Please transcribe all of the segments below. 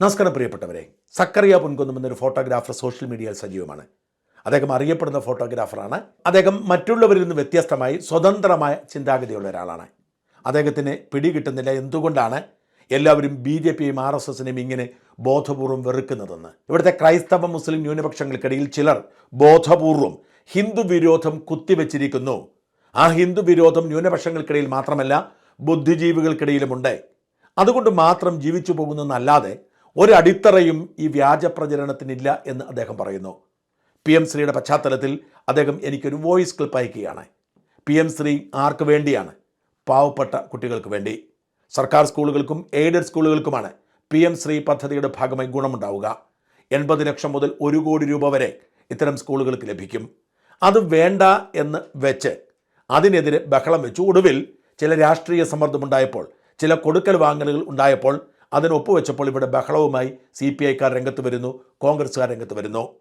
നമസ്കാരം പ്രിയപ്പെട്ടവരെ. സക്കറിയ പൊൻകുന്നം എന്നൊരു ഫോട്ടോഗ്രാഫർ സോഷ്യൽ മീഡിയയിൽ സജീവമാണ്. അദ്ദേഹം അറിയപ്പെടുന്ന ഫോട്ടോഗ്രാഫറാണ്. അദ്ദേഹം മറ്റുള്ളവരിൽ നിന്ന് വ്യത്യസ്തമായി സ്വതന്ത്രമായ ചിന്താഗതിയുള്ള ഒരാളാണ്. അദ്ദേഹത്തിന് പിടികിട്ടുന്നില്ല എന്തുകൊണ്ടാണ് എല്ലാവരും ബി ജെ പിയും ആർ എസ് എസിനെയും ഇങ്ങനെ ബോധപൂർവം വെറുക്കുന്നതെന്ന്. ഇവിടുത്തെ ക്രൈസ്തവ മുസ്ലിം ന്യൂനപക്ഷങ്ങൾക്കിടയിൽ ചിലർ ബോധപൂർവം ഹിന്ദു വിരോധം കുത്തിവെച്ചിരിക്കുന്നു. ആ ഹിന്ദു വിരോധം ന്യൂനപക്ഷങ്ങൾക്കിടയിൽ മാത്രമല്ല ബുദ്ധിജീവികൾക്കിടയിലുമുണ്ട്. അതുകൊണ്ട് മാത്രം ജീവിച്ചു പോകുന്നതെന്നല്ലാതെ ഒരടിത്തറയും ഈ വ്യാജ പ്രചരണത്തിനില്ല എന്ന് അദ്ദേഹം പറയുന്നു. പി എം ശ്രീയുടെ പശ്ചാത്തലത്തിൽ അദ്ദേഹം എനിക്കൊരു വോയിസ് ക്ലിപ്പ് അയക്കുകയാണ്. പി എം ശ്രീ ആർക്ക് വേണ്ടിയാണ്? പാവപ്പെട്ട കുട്ടികൾക്ക് വേണ്ടി. സർക്കാർ സ്കൂളുകൾക്കും എയ്ഡഡ് സ്കൂളുകൾക്കുമാണ് പി എം ശ്രീ പദ്ധതിയുടെ ഭാഗമായി ഗുണമുണ്ടാവുക. എൺപത് ലക്ഷം മുതൽ ഒരു കോടി രൂപ വരെ ഇത്തരം സ്കൂളുകൾക്ക് ലഭിക്കും. അത് വേണ്ട എന്ന് വെച്ച് അതിനെതിരെ ബഹളം വെച്ചു. ഒടുവിൽ ചില രാഷ്ട്രീയ സമ്മർദ്ദമുണ്ടായപ്പോൾ ചില കൊടുക്കൽ വാങ്ങലുകൾ ഉണ്ടായപ്പോൾ അതിന് ഒപ്പുവെച്ചപ്പോൾ ഇവിടെ ബഹളവുമായി സി പി ഐക്കാർ രംഗത്ത് വരുന്നു കോൺഗ്രസ്സുകാർ രംഗത്ത് വരുന്നു.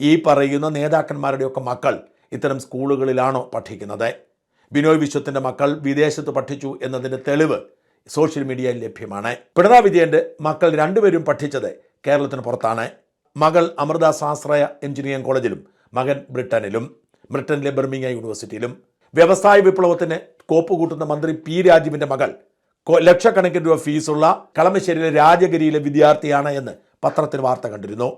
ഈ പറയുന്ന നേതാക്കന്മാരുടെയൊക്കെ മക്കൾ ഇത്തരം സ്കൂളുകളിലാണോ പഠിക്കുന്നത്? ബിനോയ് വിശ്വത്തിന്റെ മക്കൾ വിദേശത്ത് പഠിച്ചു എന്നതിന്റെ തെളിവ് സോഷ്യൽ മീഡിയയിൽ ലഭ്യമാണ്. പിണറായി വിജയന്റെ മക്കൾ രണ്ടുപേരും പഠിച്ചത് കേരളത്തിന് പുറത്താണ്. മകൾ അമൃത സാശ്രയ എഞ്ചിനീയറിംഗ് കോളേജിലും മകൻ ബ്രിട്ടനിലും ബ്രിട്ടനിലെ ബെർമിംഗ യൂണിവേഴ്സിറ്റിയിലും. വ്യവസായ വിപ്ലവത്തിന് കോപ്പ് കൂട്ടുന്ന മന്ത്രി പി രാജീവിന്റെ മകൾ ലക്ഷക്കണക്കിന് രൂപ ഫീസുള്ള കളമശ്ശേരിയിലെ രാജഗിരിയിലെ വിദ്യാർത്ഥിയാണ് എന്ന് പത്രത്തിൽ വാർത്ത കണ്ടിരുന്നു.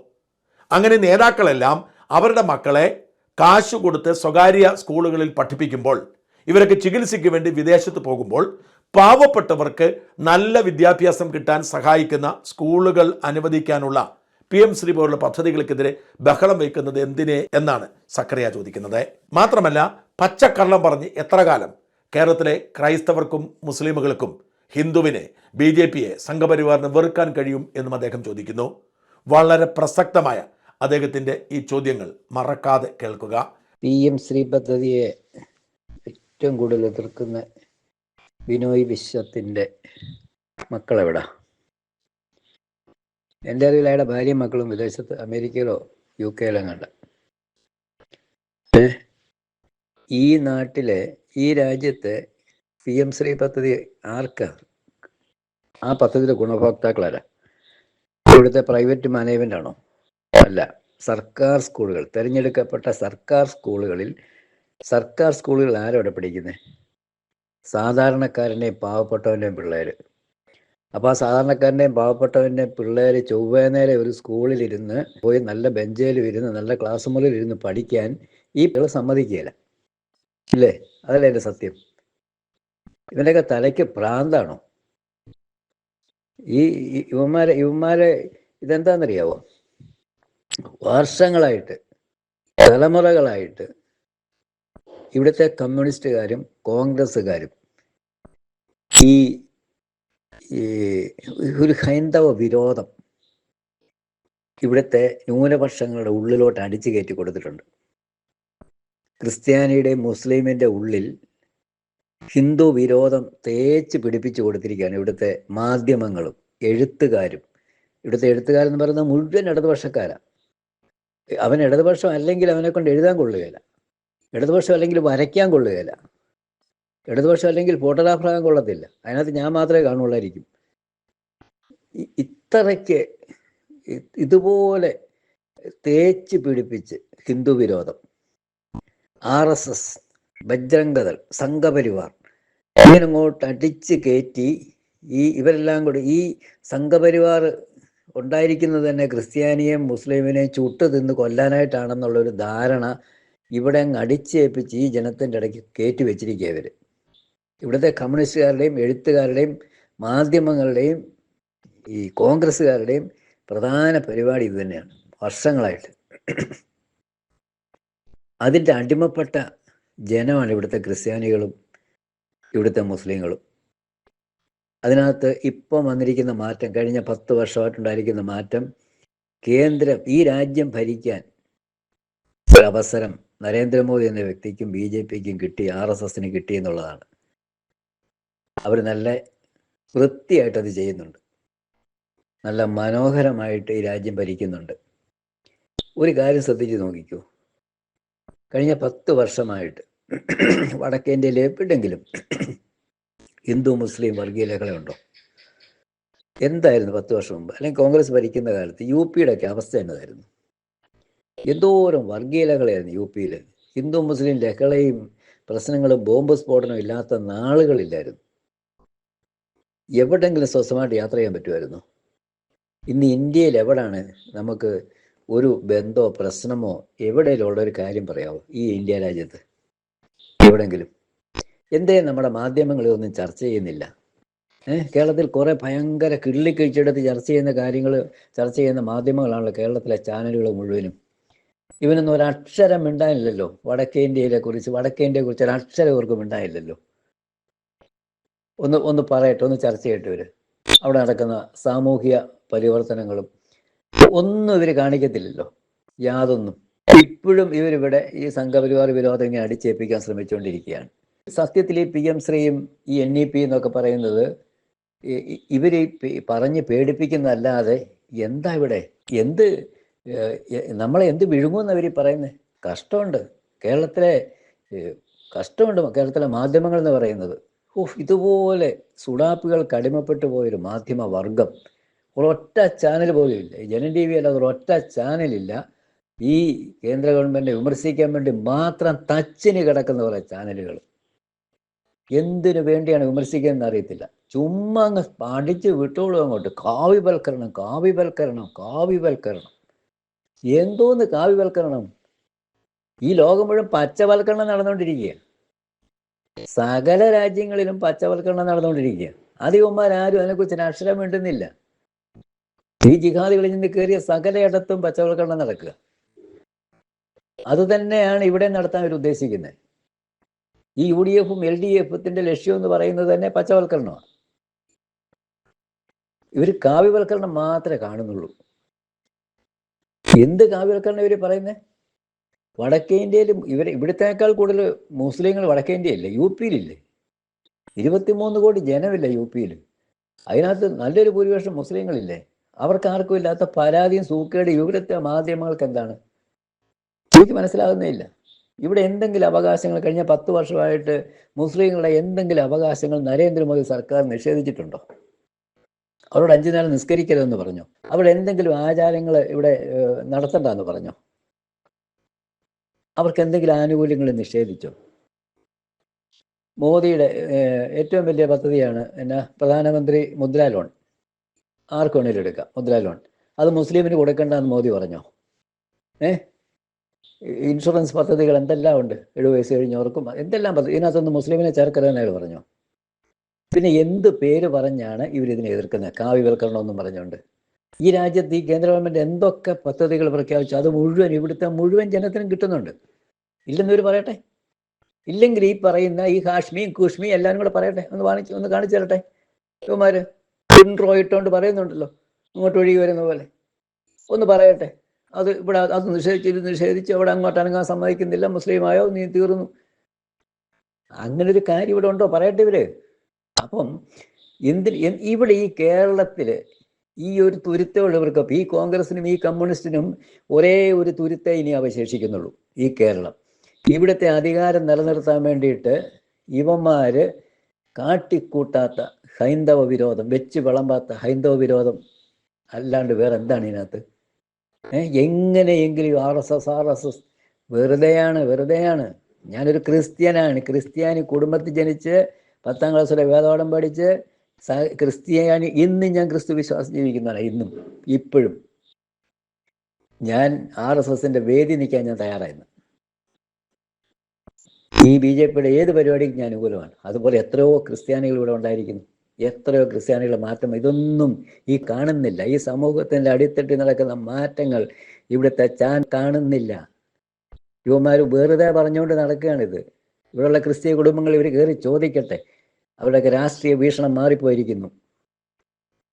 അങ്ങനെ നേതാക്കളെല്ലാം അവരുടെ മക്കളെ കാശ് കൊടുത്ത് സ്വകാര്യ സ്കൂളുകളിൽ പഠിപ്പിക്കുമ്പോൾ ഇവരൊക്കെ ചികിത്സയ്ക്ക് വേണ്ടി വിദേശത്ത് പോകുമ്പോൾ പാവപ്പെട്ടവർക്ക് നല്ല വിദ്യാഭ്യാസം കിട്ടാൻ സഹായിക്കുന്ന സ്കൂളുകൾ അനുവദിക്കാനുള്ള പി എം ശ്രീ പോലുള്ള പദ്ധതികൾക്കെതിരെ ബഹളം വയ്ക്കുന്നത് എന്തിനെ എന്നാണ് സക്കറിയ ചോദിക്കുന്നത്. മാത്രമല്ല പച്ചക്കള്ളം പറഞ്ഞ് എത്ര കാലം കേരളത്തിലെ ക്രൈസ്തവർക്കും മുസ്ലിമുകൾക്കും ഹിന്ദുവിനെ ബി ജെ പിയെ സംഘപരിവാറിന് വെറുക്കാൻ കഴിയും എന്നും അദ്ദേഹം ചോദിക്കുന്നു. വളരെ പ്രസക്തമായ അദ്ദേഹത്തിന്റെ ഈ ചോദ്യങ്ങൾ മറക്കാതെ കേൾക്കുക. പി എം ശ്രീ പദ്ധതിയെ ഏറ്റവും കൂടുതൽ എതിർക്കുന്ന ബിനോയ് വിശ്വത്തിന്റെ മക്കളെവിടാ? എന്റെ അറിവിൽ അയാളുടെ മക്കളും വിദേശത്ത് അമേരിക്കയിലോ യു കെയിലോ കണ്ട ഈ നാട്ടിലെ ഈ രാജ്യത്തെ പി എം ശ്രീ പദ്ധതി ആർക്കാ? ആ പദ്ധതിയുടെ ഗുണഭോക്താക്കളാരാ? ഇവിടുത്തെ പ്രൈവറ്റ് മാനേജ്മെന്റ് ആണോ? അല്ല സർക്കാർ സ്കൂളുകൾ. തിരഞ്ഞെടുക്കപ്പെട്ട സർക്കാർ സ്കൂളുകളിൽ സർക്കാർ സ്കൂളുകൾ ആരോടെ പഠിക്കുന്നത് സാധാരണക്കാരന്റെയും പാവപ്പെട്ടവന്റെയും പിള്ളേർ അപ്പോൾ ആ സാധാരണക്കാരന്റെയും പാവപ്പെട്ടവന്റെയും പിള്ളേർ ചൊവ്വേ നേരെ ഒരു സ്കൂളിലിരുന്ന് പോയി നല്ല ബെഞ്ചേലും ഇരുന്ന് നല്ല ക്ലാസ് മുറിയിൽ ഇരുന്ന് പഠിക്കാൻ ഈ പിള്ളേർ സമ്മതിക്കുകയില്ല. ഇല്ലേ? അതല്ലേ എന്റെ സത്യം? ഇവന്റെയൊക്കെ തലയ്ക്ക് ഭ്രാന്താണോ ഈ ഇവന്മാരെ ഇവന്മാരെ ഇതെന്താണെന്നറിയാവോ വർഷങ്ങളായിട്ട് തലമുറകളായിട്ട് ഇവിടുത്തെ കമ്മ്യൂണിസ്റ്റുകാരും കോൺഗ്രസ്സുകാരും ഈ ഒരു ഹൈന്ദവ വിരോധം ഇവിടുത്തെ ന്യൂനപക്ഷങ്ങളുടെ ഉള്ളിലോട്ട് അടിച്ചു കയറ്റി കൊടുത്തിട്ടുണ്ട്. ക്രിസ്ത്യാനിയുടെയും മുസ്ലിമിന്റെ ഉള്ളിൽ ഹിന്ദു വിരോധം തേച്ച് പിടിപ്പിച്ചു കൊടുത്തിരിക്കുകയാണ് ഇവിടുത്തെ മാധ്യമങ്ങളും എഴുത്തുകാരും. ഇവിടുത്തെ എഴുത്തുകാരെന്ന് പറയുന്നത് മുഴുവൻ ഇടതുപക്ഷക്കാരാണ്. അവൻ ഇടതുപക്ഷം അല്ലെങ്കിൽ അവനെ കൊണ്ട് എഴുതാൻ കൊള്ളുകയില്ല. ഇടതുപക്ഷം അല്ലെങ്കിൽ വരയ്ക്കാൻ കൊള്ളുകയില്ല. ഇടതുപക്ഷം അല്ലെങ്കിൽ ഫോട്ടോഗ്രാഫർ ആകാൻ കൊള്ളത്തില്ല. അതിനകത്ത് ഞാൻ മാത്രമേ കാണുള്ളായിരിക്കും ഇത്രയ്ക്ക് ഇതുപോലെ തേച്ച് പിടിപ്പിച്ച് ഹിന്ദു വിരോധം. R S S Bajrang Dal Sangh Parivar. അങ്ങോട്ട് അടിച്ച് കയറ്റി ഈ ഇവരെല്ലാം കൂടി ഈ സംഘപരിവാർ ഉണ്ടായിരിക്കുന്നത് തന്നെ ക്രിസ്ത്യാനിയെയും മുസ്ലിമിനെയും ചുട്ട് തിന്ന് കൊല്ലാനായിട്ടാണെന്നുള്ളൊരു ധാരണ ഇവിടെ അങ്ങ് അടിച്ചേൽപ്പിച്ച് ഈ ജനത്തിന്റെ ഇടയ്ക്ക് കയറ്റി വെച്ചിരിക്കുക ഇവർ ഇവിടുത്തെ കമ്മ്യൂണിസ്റ്റുകാരുടെയും എഴുത്തുകാരുടെയും മാധ്യമങ്ങളുടെയും ഈ കോൺഗ്രസ്സുകാരുടെയും പ്രധാന പരിപാടി ഇത് തന്നെയാണ് വർഷങ്ങളായിട്ട്. അതിന്റെ അടിമപ്പെട്ട ജനമാണ് ഇവിടുത്തെ ക്രിസ്ത്യാനികളും ഇവിടുത്തെ മുസ്ലിങ്ങളും. അതിനകത്ത് ഇപ്പം വന്നിരിക്കുന്ന മാറ്റം കഴിഞ്ഞ പത്ത് വർഷമായിട്ടുണ്ടായിരിക്കുന്ന മാറ്റം കേന്ദ്രം ഈ രാജ്യം ഭരിക്കാൻ അവസരം നരേന്ദ്രമോദി എന്ന വ്യക്തിക്കും ബി ജെ പിക്കും കിട്ടി ആർ എസ് എസിന് കിട്ടി എന്നുള്ളതാണ്. അവർ നല്ല വൃത്തിയായിട്ടത് ചെയ്യുന്നുണ്ട്. നല്ല മനോഹരമായിട്ട് ഈ രാജ്യം ഭരിക്കുന്നുണ്ട്. ഒരു കാര്യം ശ്രദ്ധിച്ച് നോക്കിക്കൂ. കഴിഞ്ഞ പത്ത് വർഷമായിട്ട് വടക്കേന്ത്യയിൽ എവിടെങ്കിലും ഹിന്ദു മുസ്ലിം വർഗീയ ലഹളയുണ്ടോ എന്തായിരുന്നു പത്ത് വർഷം മുമ്പ്? അല്ലെങ്കിൽ കോൺഗ്രസ് ഭരിക്കുന്ന കാലത്ത് യു പിയുടെ ഒക്കെ അവസ്ഥ എന്നതായിരുന്നു? എന്തോരം വർഗീയ ലഹളയായിരുന്നു യു പിയിൽ ഹിന്ദു മുസ്ലിം ലഹളയും പ്രശ്നങ്ങളും ബോംബ് സ്ഫോടനവും ഇല്ലാത്ത നാളുകളില്ലായിരുന്നു. എവിടെങ്കിലും സ്വസ്ഥമായിട്ട് യാത്ര ചെയ്യാൻ പറ്റുമായിരുന്നു? ഇന്ന് ഇന്ത്യയിൽ എവിടാണ് നമുക്ക് ഒരു ബന്ധമോ പ്രശ്നമോ എവിടെയുള്ള ഒരു കാര്യം പറയാമോ ഈ ഇന്ത്യ രാജ്യത്ത്? എവിടെങ്കിലും എന്തേ നമ്മുടെ മാധ്യമങ്ങളിൽ ഒന്നും ചർച്ച ചെയ്യുന്നില്ല. കേരളത്തിൽ കുറെ ഭയങ്കര കിള്ളിക്കഴിച്ചെടുത്ത് ചർച്ച ചെയ്യുന്ന കാര്യങ്ങൾ ചർച്ച ചെയ്യുന്ന മാധ്യമങ്ങളാണല്ലോ കേരളത്തിലെ ചാനലുകൾ മുഴുവനും. ഇവനൊന്നും ഒരക്ഷരം ഉണ്ടായില്ലല്ലോ വടക്കേ ഇന്ത്യയിലെ കുറിച്ച് വടക്കേ ഇന്ത്യയെ കുറിച്ച് ഒരക്ഷരം ഇവർക്ക് ഉണ്ടായില്ലല്ലോ ഒന്ന് ഒന്ന് പറയട്ടെ ഒന്ന് ചർച്ച ചെയ്യട്ടെ ഇവർ. അവിടെ നടക്കുന്ന സാമൂഹിക പരിവർത്തനങ്ങളും ഒന്നും ഇവർ കാണിക്കത്തില്ലല്ലോ. യാതൊന്നും. ഇപ്പോഴും ഇവരിവിടെ ഈ സംഘപരിവാർ വിരോധം ഇങ്ങനെ അടിച്ചേൽപ്പിക്കാൻ ശ്രമിച്ചുകൊണ്ടിരിക്കുകയാണ്. സത്യത്തിൽ ഈ പി എം ശ്രീയും ഈ എൻ ഇ പി എന്നൊക്കെ പറയുന്നത് പേ- പറഞ്ഞ് പേടിപ്പിക്കുന്നതല്ലാതെ എന്താ ഇവിടെ? എന്ത് നമ്മളെ എന്ത് വിഴുങ്ങുമെന്ന് അവർ പറയുന്നത് കഷ്ടമുണ്ട്. കേരളത്തിലെ കഷ്ടമുണ്ട് കേരളത്തിലെ മാധ്യമങ്ങൾ എന്ന് പറയുന്നത്. ഓഹ് ഇതുപോലെ സുഡാപ്പികൾക്ക് അടിമപ്പെട്ടു പോയൊരു മാധ്യമ വർഗം. ഒരൊറ്റ ചാനൽ പോലും ഇല്ല. ജനം ജനൻ ടി വി അല്ലാതെ ഒരൊറ്റ ചാനലില്ല. ഈ കേന്ദ്ര ഗവൺമെന്റിനെ വിമർശിക്കാൻ വേണ്ടി മാത്രം തച്ചിന് കിടക്കുന്ന കുറെ ചാനലുകൾ. എന്തിനു വേണ്ടിയാണ് വിമർശിക്കുന്നത് അറിയത്തില്ല. ചുമ്മാ അങ്ങ് പഠിച്ച് വിട്ടോളൂ അങ്ങോട്ട്. കാവ്യവൽക്കരണം കാവ്യവൽക്കരണം കാവ്യവൽക്കരണം. എന്തോന്ന് കാവ്യവൽക്കരണം? ഈ ലോകം മുഴുവൻ പച്ചവൽക്കരണം നടന്നുകൊണ്ടിരിക്കുക സകല രാജ്യങ്ങളിലും പച്ചവൽക്കരണം നടന്നുകൊണ്ടിരിക്കുക ആരും അതിനെക്കുറിച്ച് അക്ഷരം വേണ്ടുന്നില്ല ഈ ജിഹാദികളിൽ നിന്ന് കയറിയ സകലയിടത്തും പച്ചവൽക്കരണം നടക്കുക. അത് തന്നെയാണ് ഇവിടെ നടത്താൻ അവർ ഉദ്ദേശിക്കുന്നത് ഈ യു ഡി എഫും എൽ ഡി എഫത്തിന്റെ ലക്ഷ്യം എന്ന് പറയുന്നത് തന്നെ പച്ചവൽക്കരണമാണ്. ഇവർ കാവ്യവൽക്കരണം മാത്രമേ കാണുന്നുള്ളൂ. എന്ത് കാവ്യവൽക്കരണം ഇവർ പറയുന്നത് വടക്കേ ഇന്ത്യയിലും ഇവർ ഇവിടത്തേക്കാൾ കൂടുതൽ മുസ്ലിങ്ങൾ വടക്കേ ഇന്ത്യയില്ലേ യു പിയിലില്ലേ? ഇരുപത്തിമൂന്ന് കോടി ജനമില്ല യു പിയിൽ? അതിനകത്ത് നല്ലൊരു ഭൂരിപക്ഷം മുസ്ലിങ്ങളില്ലേ? അവർക്ക് ആർക്കും ഇല്ലാത്ത പരാതിയും സൂക്കേട് ഇവിടുത്തെ മാധ്യമങ്ങൾക്ക് എന്താണ്? എനിക്ക് മനസ്സിലാകുന്നേ ഇല്ല ഇവിടെ എന്തെങ്കിലും അവകാശങ്ങൾ കഴിഞ്ഞ പത്ത് വർഷമായിട്ട് മുസ്ലിങ്ങളുടെ എന്തെങ്കിലും അവകാശങ്ങൾ നരേന്ദ്രമോദി സർക്കാർ നിഷേധിച്ചിട്ടുണ്ടോ? അവരോട് അഞ്ചു നേരം നിസ്കരിക്കരുതെന്ന് പറഞ്ഞു? അവിടെ എന്തെങ്കിലും ആചാരങ്ങൾ ഇവിടെ ഏഹ്, നടത്തണ്ടെന്ന് പറഞ്ഞു? അവർക്ക് എന്തെങ്കിലും ആനുകൂല്യങ്ങൾ നിഷേധിച്ചോ? മോദിയുടെ ഏറ്റവും വലിയ പദ്ധതിയാണ് എന്നാ പ്രധാനമന്ത്രി മുദ്രാ ലോൺ. ആർക്ക് വേണേലും എടുക്കാം മുദ്രാ ലോൺ. അത് മുസ്ലിമിന് കൊടുക്കണ്ടെന്ന് മോദി പറഞ്ഞോ? ഏ? ഇൻഷുറൻസ് പദ്ധതികൾ എന്തെല്ലാം ഉണ്ട്? എഴുപത് വയസ്സ് കഴിഞ്ഞവർക്കും എന്തെല്ലാം പദ്ധതി ഇതിനകത്തൊന്ന് മുസ്ലിമിനെ അയാൾ പറഞ്ഞോ? പിന്നെ എന്ത് പേര് പറഞ്ഞാണ് ഇവരിതിനെ എതിർക്കുന്നത്? കാവ്യവൽക്കരണം എന്നും പറഞ്ഞുകൊണ്ട്. ഈ രാജ്യത്ത് ഈ കേന്ദ്ര ഗവൺമെന്റ് എന്തൊക്കെ പദ്ധതികൾ പ്രഖ്യാപിച്ചു? അത് മുഴുവൻ ഇവിടുത്തെ മുഴുവൻ ജനത്തിനും കിട്ടുന്നുണ്ട്. ഇല്ലെന്ന് ഇവർ പറയട്ടെ? ഇല്ലെങ്കിൽ ഈ പറയുന്ന ഈ കാശ്മീർ കുഷ്മി എല്ലാവരും കൂടെ പറയട്ടെ? ഒന്ന് കാണിച്ച് ഒന്ന് കാണിച്ചു തരട്ടെ? ഇവന്മാര് ഇൻട്രോ ഇട്ടുകൊണ്ട് പറയുന്നുണ്ടല്ലോ. ഇങ്ങോട്ട് ഒഴുകി വരുന്ന പോലെ. ഒന്ന് പറയട്ടെ? അത് ഇവിടെ അത് നിഷേധിച്ച് ഇത് നിഷേധിച്ച് അവിടെ അങ്ങോട്ട് അനങ്ങാൻ സമ്മതിക്കുന്നില്ല മുസ്ലിമായോ നീ തീർന്നു. അങ്ങനെ ഒരു കാര്യം ഇവിടെ ഉണ്ടോ? പറയട്ടെ ഇവർ. അപ്പം എന്തിൽ ഇവിടെ ഈ കേരളത്തിൽ ഈ ഒരു തുരുത്തമുള്ളവർക്ക് ഈ കോൺഗ്രസിനും ഈ കമ്മ്യൂണിസ്റ്റിനും ഒരേ ഒരു തുരുത്തെ ഇനി അവശേഷിക്കുന്നുള്ളൂ ഈ കേരളം. ഇവിടുത്തെ അധികാരം നിലനിർത്താൻ വേണ്ടിയിട്ട് ഇവന്മാര് കാട്ടിക്കൂട്ടാത്ത ഹൈന്ദവ വിരോധം വെച്ച് വിളമ്പാത്ത ഹൈന്ദവ വിരോധം അല്ലാണ്ട് വേറെ എന്താണ് ഇതിനകത്ത്? എങ്ങനെയെങ്കിലും R S S R S S വെറുതെയാണ് വെറുതെയാണ്. ഞാനൊരു ക്രിസ്ത്യനാണ്. ക്രിസ്ത്യാനി കുടുംബത്തിൽ ജനിച്ച് പത്താം ക്ലാസ് വരെ പഠിച്ച് ക്രിസ്ത്യാനി ഇന്നും ഞാൻ ക്രിസ്തു വിശ്വാസം ജീവിക്കുന്നതാണ് ഇന്നും ഇപ്പോഴും. ഞാൻ ആർ എസ് എസിന്റെ വേദി നിൽക്കാൻ ഞാൻ തയ്യാറായിരുന്നു. ഈ ബി ജെ പിയുടെ ഏത് പരിപാടിക്കും ഞാൻ അനുകൂലമാണ്. അതുപോലെ എത്രയോ ക്രിസ്ത്യാനികൾ ഇവിടെ ഉണ്ടായിരിക്കുന്നു. എത്രയോ ക്രിസ്ത്യാനികളുടെ മാറ്റം ഇതൊന്നും ഈ കാണുന്നില്ല. ഈ സമൂഹത്തിന്റെ അടിത്തട്ടിൽ നടക്കുന്ന മാറ്റങ്ങൾ ഇവിടുത്തെ ചാൻ കാണുന്നില്ല. യുവമാർ വെറുതെ പറഞ്ഞുകൊണ്ട് നടക്കുകയാണിത്. ഇവിടെയുള്ള ക്രിസ്തീയ കുടുംബങ്ങൾ ഇവർ കയറി ചോദിക്കട്ടെ. അവരുടെയൊക്കെ രാഷ്ട്രീയ വീക്ഷണം മാറിപ്പോയിരിക്കുന്നു.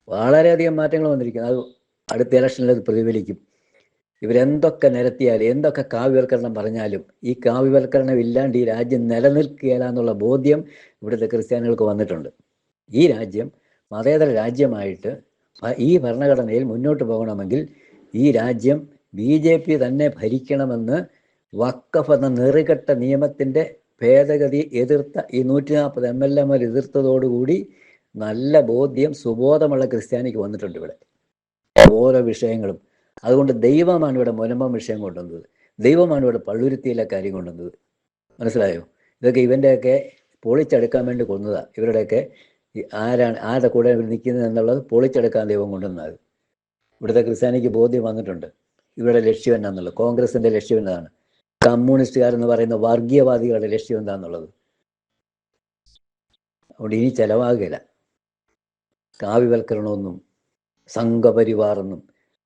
വളരെയധികം മാറ്റങ്ങൾ വന്നിരിക്കുന്നു. അത് അടുത്ത ഇലക്ഷനിൽ അത് പ്രതിഫലിക്കും. ഇവരെന്തൊക്കെ നിരത്തിയാലും എന്തൊക്കെ കാവ്യവൽക്കരണം പറഞ്ഞാലും ഈ കാവ്യവൽക്കരണം ഇല്ലാണ്ട് ഈ രാജ്യം നിലനിൽക്കുകയില്ല എന്നുള്ള ബോധ്യം ഇവിടുത്തെ ക്രിസ്ത്യാനികൾക്ക് വന്നിട്ടുണ്ട്. ഈ രാജ്യം മതേതര രാജ്യമായിട്ട് ഈ ഭരണഘടനയിൽ മുന്നോട്ട് പോകണമെങ്കിൽ ഈ രാജ്യം ബി ജെ പി തന്നെ ഭരിക്കണമെന്ന് വക്കഫ് എന്ന നെറുകെട്ട നിയമത്തിന്റെ ഭേദഗതി എതിർത്ത ഈ നൂറ്റി നാൽപ്പത് എം എൽ എമാർ എതിർത്തതോടുകൂടി നല്ല ബോധ്യം സുബോധമുള്ള ക്രിസ്ത്യാനിക്ക് വന്നിട്ടുണ്ട് ഇവിടെ. ഓരോ വിഷയങ്ങളും. അതുകൊണ്ട് ദൈവമാണ് ഇവിടെ മുനമ്പം വിഷയം കൊണ്ടുവന്നത്. ദൈവമാണ് ഇവിടെ പള്ളുരുത്തിയിലെ കാര്യം കൊണ്ടുവന്നത്. മനസ്സിലായോ? ഇതൊക്കെ ഇവന്റെയൊക്കെ പൊളിച്ചെടുക്കാൻ വേണ്ടി കൊന്നതാണ് ഇവരുടെയൊക്കെ ഈ ആരാണ് ആരുടെ കൂടെ നിൽക്കുന്നത് എന്നുള്ളത് പൊളിച്ചെടുക്കാൻ ദൈവം കൊണ്ടുവന്നത്. ഇവിടുത്തെ ക്രിസ്ത്യാനിക്ക് ബോധ്യം വന്നിട്ടുണ്ട്. ഇവരുടെ ലക്ഷ്യം എന്നാന്നുള്ളത് കോൺഗ്രസിന്റെ ലക്ഷ്യം എന്താണ്? കമ്മ്യൂണിസ്റ്റുകാരെന്ന് പറയുന്ന വർഗീയവാദികളുടെ ലക്ഷ്യം എന്താണെന്നുള്ളത് അതുകൊണ്ട് ഇനി ചെലവാകില്ല. കാവ്യവൽക്കരണമെന്നും സംഘപരിവാറെന്നും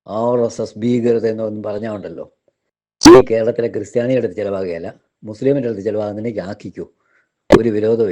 ആർ എസ് എസ് ഭീകരത എന്നൊന്നും പറഞ്ഞാണ്ടല്ലോ ഈ കേരളത്തിലെ ക്രിസ്ത്യാനിയുടെ അടുത്ത് ചിലവാകുകയല്ല. മുസ്ലിമിന്റെ അടുത്ത് ചിലവാകുന്നതിനേക്ക് ആക്കിക്കൂ. ഒരു വിരോധവും